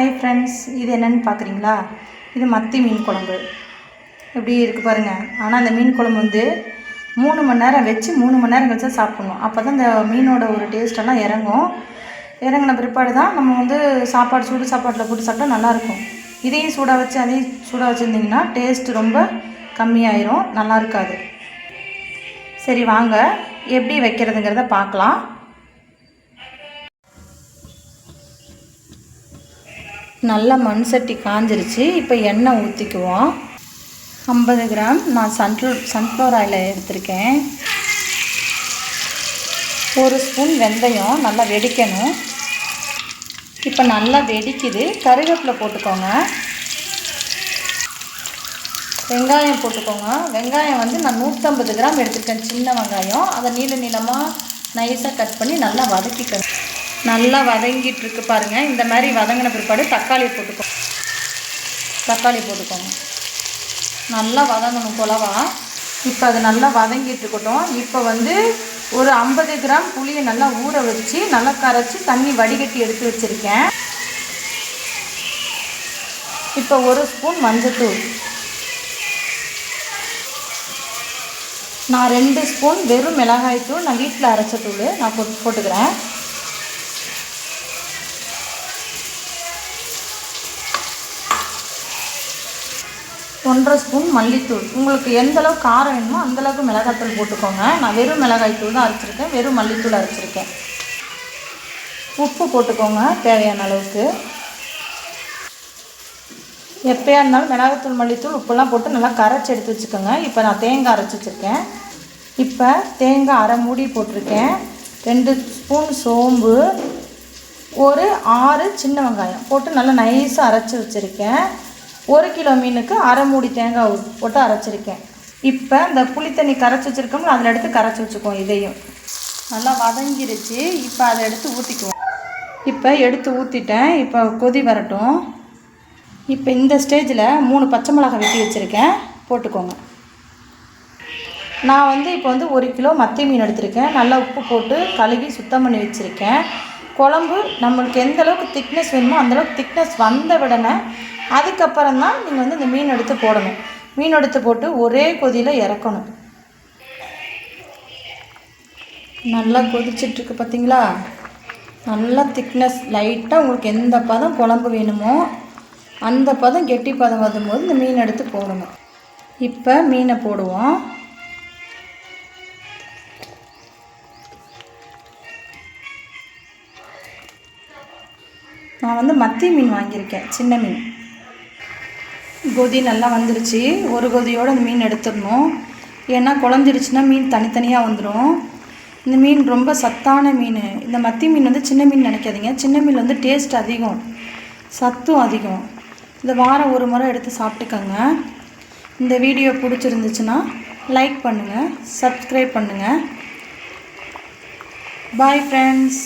Hi friends இது என்னென்னு பார்க்குறீங்களா? இது மத்தி மீன் குழம்பு. எப்படி இருக்குது பாருங்கள் ஆனால் அந்த மீன் குழம்பு வந்து மூணு மணி நேரம் வச்சு மூணு மணி நேரம் கழிச்சா சாப்பிடணும். அப்போ தான் இந்த மீனோட ஒரு டேஸ்டெல்லாம் இறங்கும். இறங்கின பிற்பாடு தான் நம்ம வந்து சாப்பாடு சூடு சாப்பாட்டில் போட்டு சாப்பிட்டா நல்லாயிருக்கும். இதையும் சூடாக வச்சு அதையும் சூடாக வச்சுருந்திங்கன்னா டேஸ்ட் ரொம்ப கம்மியாயிரும். நல்லா இருக்காது. சரி வாங்க. எப்படி வைக்கிறதுங்கிறத பார்க்கலாம். நல்லா மண் சட்டி காஞ்சிருச்சு. இப்போ எண்ணெய் ஊற்றிக்குவோம் ஐம்பது கிராம் நான் சன்ஃப்ளவர் சன்ஃப்ளவர் ஆயில் எடுத்திருக்கேன். ஒரு ஸ்பூன் வெந்தயம் நல்லா வெடிக்கணும். இப்போ நல்லா வெடிக்குது. கருவேப்பிலை போட்டுக்கோங்க. வெங்காயம் போட்டுக்கோங்க. வெங்காயம் வந்து நான் நூற்றம்பது கிராம் எடுத்துருக்கேன். சின்ன வெங்காயம். அதை நீள நீளமாக நைஸாக கட் பண்ணி நல்லா வதக்கிக்கணும். நல்லா வதங்கிட்டு இருக்கு பாருங்கள் இந்த மாதிரி வதங்கின பிற்பாடு தக்காளி போட்டுக்கோ. தக்காளி போட்டுக்கோங்க. நல்லா வதங்கணும் குலவா இப்போ அது நல்லா வதங்கிட்டு இருக்கட்டும். இப்போ வந்து ஒரு ஐம்பது கிராம் புளியை நல்லா ஊற வச்சு நல்லா கரைச்சி தண்ணி வடிகட்டி எடுத்து வச்சுருக்கேன். இப்போ ஒரு ஸ்பூன் மஞ்சத்தூள். நான் ரெண்டு ஸ்பூன் வெறும் மிளகாய் தூள் நான் வீட்டில் அரைச்ச தூள் நான் போட்டு போட்டுக்கிறேன். ஒன்றரை ஸ்பூன் மல்லித்தூள். உங்களுக்கு எந்த அளவுக்கு காரம் வேணுமோ அந்தளவுக்கு மிளகாய்த்தூள் போட்டுக்கோங்க. நான் வெறும் மிளகாய்த்தூள் தான் அரைச்சிருக்கேன். வெறும் மல்லித்தூள் அரைச்சிருக்கேன். உப்பு போட்டுக்கோங்க தேவையான அளவுக்கு. எப்போயா இருந்தாலும் மிளகாத்தூள் மல்லித்தூள் உப்புலாம் போட்டு நல்லா கரைச்சி எடுத்து வச்சுக்கோங்க. இப்போ நான் தேங்காய் அரைச்சி வச்சுருக்கேன். இப்போ தேங்காய் அரை மூடி போட்டிருக்கேன். ரெண்டு ஸ்பூன் சோம்பு ஒரு ஆறு சின்ன வெங்காயம் போட்டு நல்லா நைஸாக அரைச்சி வச்சுருக்கேன். ஒரு கிலோ மீனுக்கு அரை மூடி தேங்காய் போட்டு அரைச்சிருக்கேன். இப்போ இந்த புளி தண்ணி கரைச்சி வச்சுருக்கோம்ல அதில் எடுத்து கரைச்சி வச்சுக்குவோம் இதையும். நல்லா வதங்கிருச்சு. இப்போ அதை எடுத்து ஊற்றிக்குவோம் இப்போ எடுத்து ஊற்றிட்டேன் இப்போ கொதி வரட்டும். இப்போ இந்த ஸ்டேஜில் மூணு பச்சை மிளகாய் வெட்டி வச்சுருக்கேன். போட்டுக்கோங்க. நான் வந்து இப்போ வந்து ஒரு கிலோ மத்தி மீன் எடுத்திருக்கேன். நல்லா உப்பு போட்டு கழுவி சுத்தம் பண்ணி வச்சுருக்கேன். குழம்பு நம்மளுக்கு எந்த அளவுக்கு திக்னஸ் வேணுமோ அந்தளவுக்கு திக்னஸ் வந்த உடனே அதுக்கப்புறம் தான் நீங்கள் வந்து இந்த மீன் எடுத்து போடணும். மீன் எடுத்து போட்டு ஒரே கொதியில் இறக்கணும். நல்லா கொதிச்சிட்ருக்கு பார்த்தீங்களா நல்லா திக்னஸ் லைட்டாக உங்களுக்கு எந்த பதம் குழம்பு வேணுமோ அந்த பதம் கெட்டி பதம் வரும்போது இந்த மீன் எடுத்து போடணும். இப்போ மீனை போடுவோம். நான் வந்து மத்தி மீன் வாங்கியிருக்கேன் சின்ன மீன். கொதி நல்லா வந்துருச்சு. ஒரு கொதியோடு அந்த மீன் எடுத்துடணும். ஏன்னா குழஞ்சிருச்சுன்னா மீன் தனித்தனியாக வந்துடும் இந்த மீன் ரொம்ப சத்தான மீன். இந்த மத்தி மீன் வந்து சின்ன மீன் நினைக்காதீங்க. சின்ன மீன் வந்து டேஸ்ட் அதிகம். சத்தும் அதிகம். இந்த வாரம் ஒரு முறை எடுத்து சாப்பிட்டுக்கோங்க. இந்த வீடியோ பிடிச்சிருந்துச்சுன்னா லைக் பண்ணுங்கள் சப்ஸ்கிரைப் பண்ணுங்கள் பாய் ஃப்ரெண்ட்ஸ்